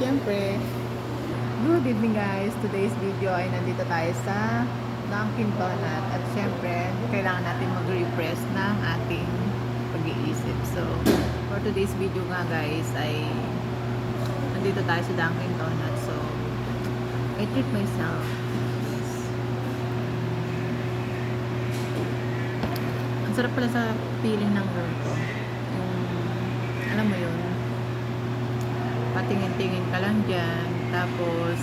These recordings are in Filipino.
syempre, good evening guys. Today's video ay nandito tayo sa Dunkin Donut. At syempre, kailangan natin mag-refresh ng ating pag-iisip. So, for today's video nga guys, ay nandito tayo sa Dunkin Donut. So, I treat myself. Ang sarap pala sa feeling ng room ko. Yung, alam mo yun, patingin-tingin ka lang dyan. Tapos,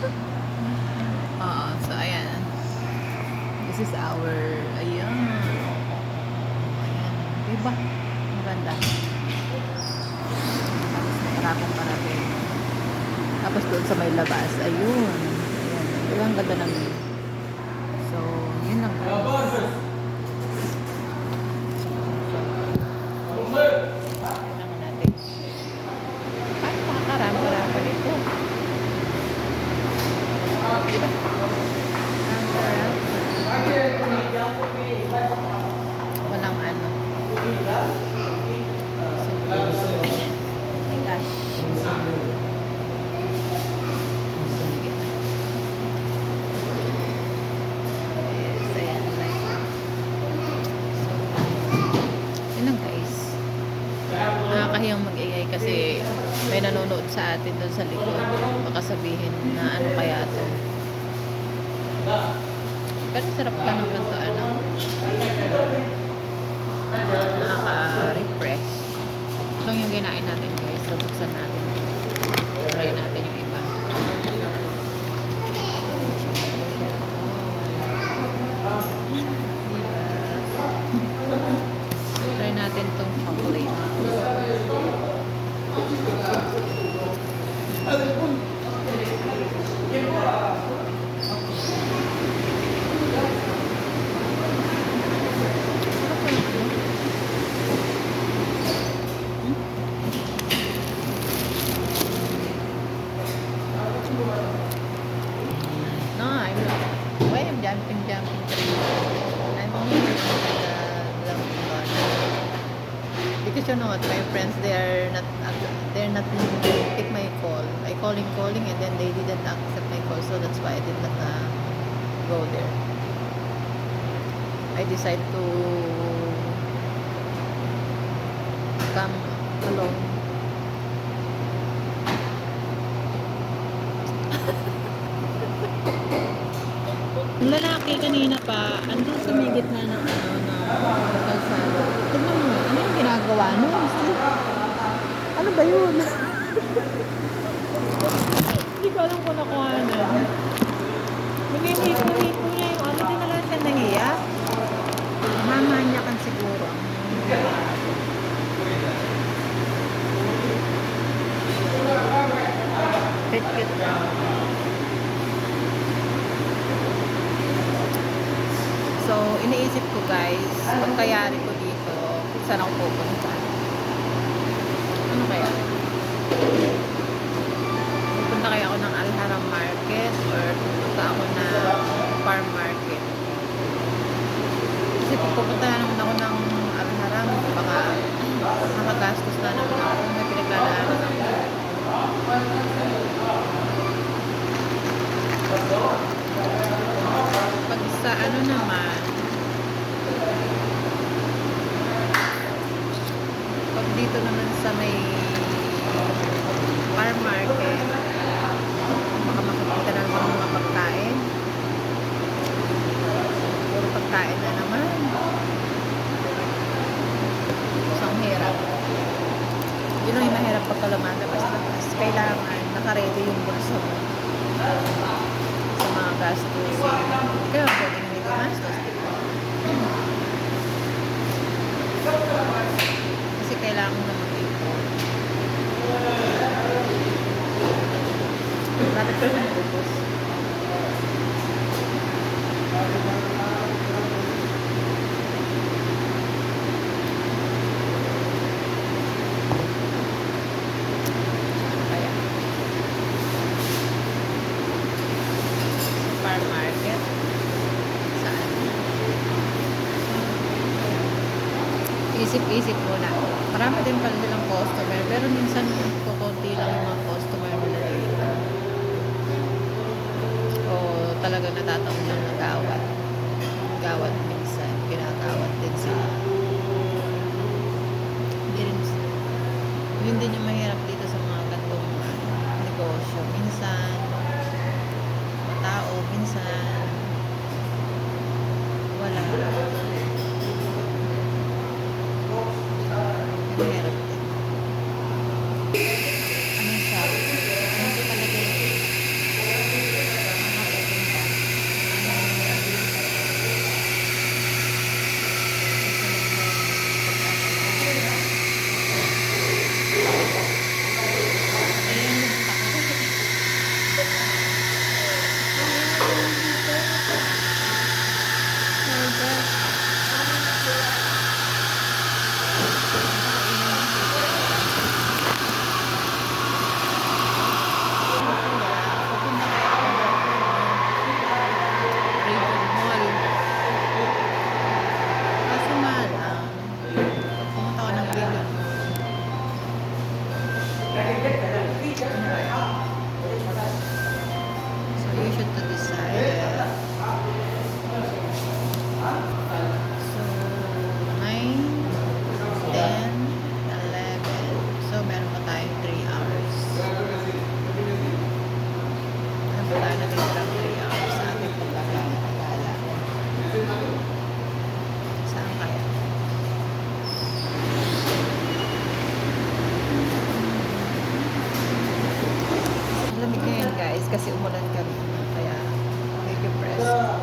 oo, so ayan. This is our, ayan. Ayan. Diba? Ang ganda. Tapos parating. Tapos doon sa may labas, ayun. Ayan. Diba ang ganda ng? So, yun lang. Kailangan natin. Paano makakarami-rami nito? Diba? Ang Walang ano. Ayan. Oh my gosh. Sige. Yes, ayan. Yun lang guys. Nakakahiyang mag-AI kasi may nanonood sa atin doon sa likod. Baka sabihin na ano kaya to. Pero sarap ka ng ganito ano. Nakaka-refresh. Ito yung ginain natin guys. So, buksan natin. Try natin yung iba. Try natin tong chocolate. তাদের কোন Because you know what, my friends, they are not, they're not pick my call. I calling, calling, and then they didn't accept my call, so that's why I did not uh, go there. I decided to come alone. Lalaki kanina pa, andun sa may gitna ng ano, ng kalsada. Tignan mo, ano yung ginagawa no? Ano ba yun? Hindi ko alam kung nakuhanan. Minihito-hito niya yung ano, hindi na lang siya nahiya. Mamanyakan siguro. Cute-cute lang. So, iniisip ko guys, pagkayari ko dito, saan ako pupunta. Ano kaya? Pupunta kaya ako ng Alharam Market or pupunta ako ng Farm Market. Kasi pag pupunta na naman ako ng Alharam, baka makagastos na naman ako. May pinaglalaanan ako. Pag sa ano naman, pag dito naman sa may farm market, baka makikita na naman mga pagkain. Puro pagkain na naman. Isang hirap. Yun ang mahirap pagka lumalabas-labas. Kailangan nakaredy yung bulsa mo sa mga gastos. Kaya pwede hindi gumastos. Kasi kailangan mo na mag-ipon. Bakit? Kaya. Sa farm market. Saan? isip-isip muna. Marami din pala silang customer, pero minsan kukunti lang yung mga talaga natataon ng nagawat. Gawat minsan. Pinakawat din sa hindi rin. Yun din yung mahirap ってたら、ついちゃうんじゃない kasi umulan kami. Kaya, medyo pressed.